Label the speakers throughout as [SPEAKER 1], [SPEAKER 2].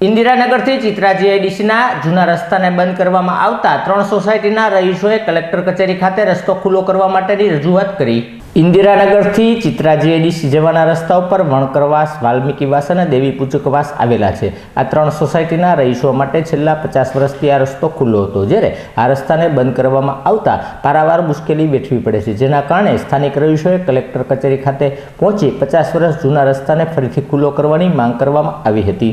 [SPEAKER 1] ઇન્દિરાનગરથી ચિત્રા જીઆઈડીસીના જૂના રસ્તાને બંધ કરવામાં આવતા ત્રણ સોસાયટીના રહીશોએ કલેક્ટર કચેરી ખાતે રસ્તો ખુલ્લો કરવા માટેની રજૂઆત કરી. ઇન્દિરાનગરથી ચિત્રા જીઆઈડીસી જવાના રસ્તા ઉપર વણકરવાસ વાલ્મીકીવાસ અને દેવી પૂજકવાસ આવેલા છે. આ ત્રણ સોસાયટીના રહીશો માટે છેલ્લા પચાસ વર્ષથી આ રસ્તો ખુલ્લો હતો, જ્યારે આ રસ્તાને બંધ કરવામાં આવતા પારાવાર મુશ્કેલી વેઠવી પડે છે, જેના કારણે સ્થાનિક રહીશોએ કલેક્ટર કચેરી ખાતે પહોંચી પચાસ વર્ષ જૂના રસ્તાને ફરીથી ખુલ્લો કરવાની માંગ કરવામાં આવી હતી.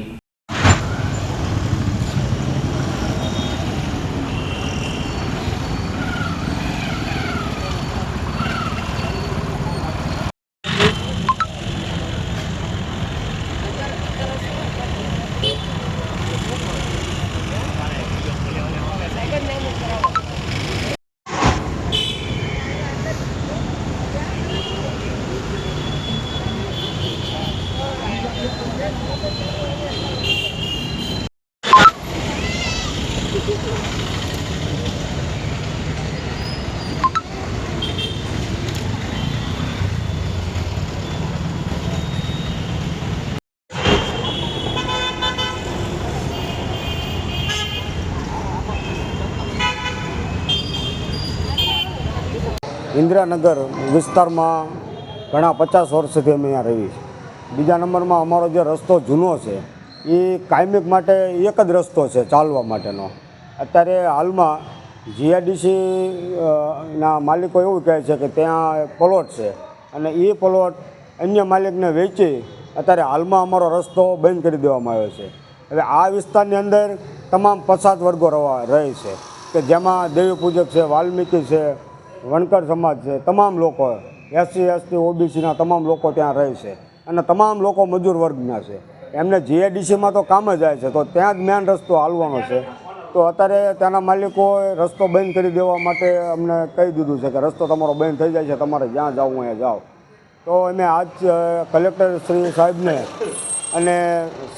[SPEAKER 2] ઇન્દિરાનગર વિસ્તારમાં ઘણા પચાસ વર્ષથી અમે અહીંયા રહીએ છીએ. બીજા નંબરમાં અમારો જે રસ્તો જૂનો છે, એ કાયમિક માટે એક જ રસ્તો છે ચાલવા માટેનો. અત્યારે હાલમાં જીઆઈડીસી ના માલિકો એવું કહે છે કે ત્યાં પ્લોટ છે અને એ પ્લોટ અન્ય માલિકને વેચી અત્યારે હાલમાં અમારો રસ્તો બંધ કરી દેવામાં આવ્યો છે. હવે આ વિસ્તારની અંદર તમામ પછાત વર્ગો રહે છે કે જેમાં દેવી પૂજક છે, વાલ્મીકી છે વણકર સમાજ છે, તમામ લોકો એસસી એસટી ઓબીસીના તમામ લોકો ત્યાં રહે છે. અને તમામ લોકો મજૂર વર્ગના છે. એમને જીએડીસીમાં તો કામ જ આવે છે, તો ત્યાં જ મેન રસ્તો હાલવાનો છે. તો અત્યારે ત્યાંના માલિકોએ રસ્તો બંધ કરી દેવા માટે અમને કહી દીધું છે કે રસ્તો તમારો બંધ થઈ જાય છે, તમારે જ્યાં જવું અહીંયા જાઓ તો અમે આજ કલેક્ટર શ્રી સાહેબને અને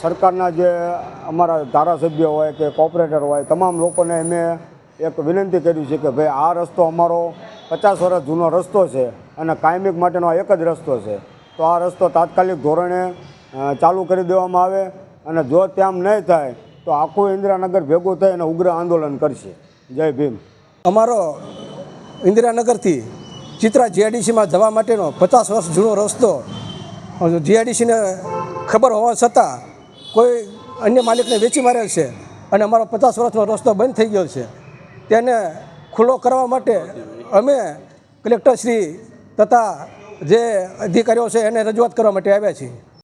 [SPEAKER 2] સરકારના જે અમારા ધારાસભ્ય હોય કે કોર્પોરેટર હોય, તમામ લોકોને અમે એક વિનંતી કરી છે કે ભાઈ, આ રસ્તો અમારો પચાસ વર્ષ જૂનો રસ્તો છે અને કાયમિક માટેનો એક જ રસ્તો છે. તો આ રસ્તો તાત્કાલિક ધોરણે ચાલુ કરી દેવામાં આવે અને જો તેમ નહીં થાય, તો આખું ઇન્દિરાનગર ભેગું થઈ અને ઉગ્ર આંદોલન કરશે. જય ભીમ.
[SPEAKER 3] અમારો ઇન્દિરાનગરથી ચિત્રા જીઆઈડીસીમાં જવા માટેનો પચાસ વર્ષ જૂનો રસ્તો જીઆઈડીસીને ખબર હોવા છતાં કોઈ અન્ય માલિકને વેચી મારેલ છે અને અમારો પચાસ વર્ષનો રસ્તો બંધ થઈ ગયો છે. તેને ખુલ્લો કરવા માટે અમે કલેક્ટરશ્રી તથા જે અધિકારીઓ છે એને રજૂઆત કરવા માટે આવ્યા છીએ.